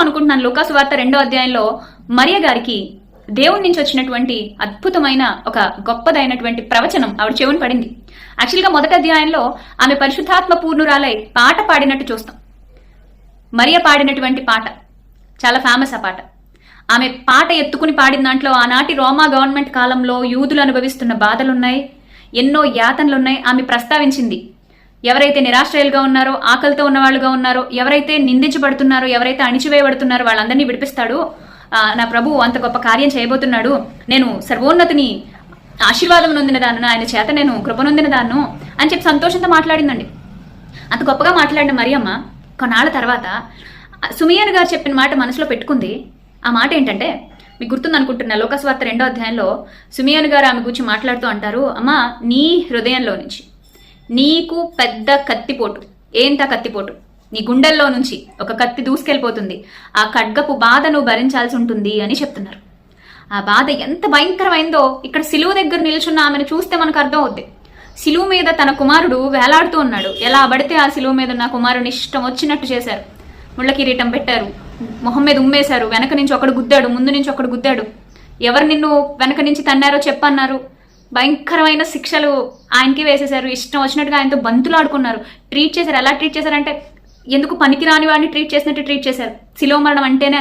అనుకుంటున్నాను. లూకాసు వార్త రెండో అధ్యాయంలో మరియ గారికి దేవుడి నుంచి వచ్చినటువంటి అద్భుతమైన ఒక గొప్పదైనటువంటి ప్రవచనం ఆవిడ చెవుని పడింది. యాక్చువల్గా మొదటి అధ్యాయంలో ఆమె పరిశుద్ధాత్మ పూర్ణురాలై పాట పాడినట్టు చూస్తాం. మరియ పాడినటువంటి పాట చాలా ఫేమస్ ఆ పాట. ఆమె పాట ఎత్తుకుని పాడిన దాంట్లో ఆనాటి రోమా గవర్నమెంట్ కాలంలో యూదులు అనుభవిస్తున్న బాధలున్నాయి. ఎన్నో యాతనలున్నాయి. ఆమె ప్రస్తావించింది ఎవరైతే నిరాశ్రయాలుగా ఉన్నారో ఆకలితో ఉన్నవాళ్ళుగా ఉన్నారో ఎవరైతే నిందించబడుతున్నారో ఎవరైతే అణిచివేయబడుతున్నారో వాళ్ళందరినీ విడిపిస్తాడు. నా ప్రభు అంత గొప్ప కార్యం చేయబోతున్నాడు. నేను సర్వోన్నతిని ఆశీర్వాదం నొందిన దాన్ని ఆయన చేత నేను కృపనొందిన దాన్ను అని చెప్పి సంతోషంతో మాట్లాడిందండి. అంత గొప్పగా మాట్లాడిన మరియమ్మ కొన్నాళ్ళ తర్వాత సుమియన్ గారు చెప్పిన మాట మనసులో పెట్టుకుంది. ఆ మాట ఏంటంటే మీకు గుర్తుంది అనుకుంటున్నా లోకస్వార్త రెండో అధ్యాయంలో సుమియన్ గారు ఆమె గురించి మాట్లాడుతూ అంటారు అమ్మా నీ హృదయంలో నుంచి నీకు పెద్ద కత్తిపోటు. ఏంటా కత్తిపోటు? నీ గుండెల్లో నుంచి ఒక కత్తి దూసుకెళ్ళిపోతుంది. ఆ ఖడ్గపు బాధ నువ్వు భరించాల్సి ఉంటుంది అని చెప్తున్నారు. ఆ బాధ ఎంత భయంకరమైందో ఇక్కడ సిలువ దగ్గర నిల్చున్న ఆమెను చూస్తే మనకు అర్థం అవుద్ది సిలువ మీద తన కుమారుడు వేలాడుతూ ఉన్నాడు. ఎలా పడితే ఆ సిలువ మీద ఉన్న కుమారుని ఇష్టం వచ్చినట్టు చేశారు. ముళ్ళ కిరీటం పెట్టారు. మొహం మీద ఉమ్మేశారు. వెనక నుంచి ఒకడు గుద్దాడు. ముందు నుంచి ఒకడు గుద్దాడు. ఎవరు నిన్ను వెనక నుంచి తన్నారో చెప్పన్నారు. భయంకరమైన శిక్షలు ఆయనకి వేసేశారు. ఇష్టం వచ్చినట్టుగా ఆయనతో బంతులు ఆడుకున్నారు ట్రీట్ చేశారు. ఎలా ట్రీట్ చేశారంటే ఎందుకు పనికిరాని వాడిని ట్రీట్ చేసినట్టు ట్రీట్ చేశారు. శిలో మరణం అంటేనే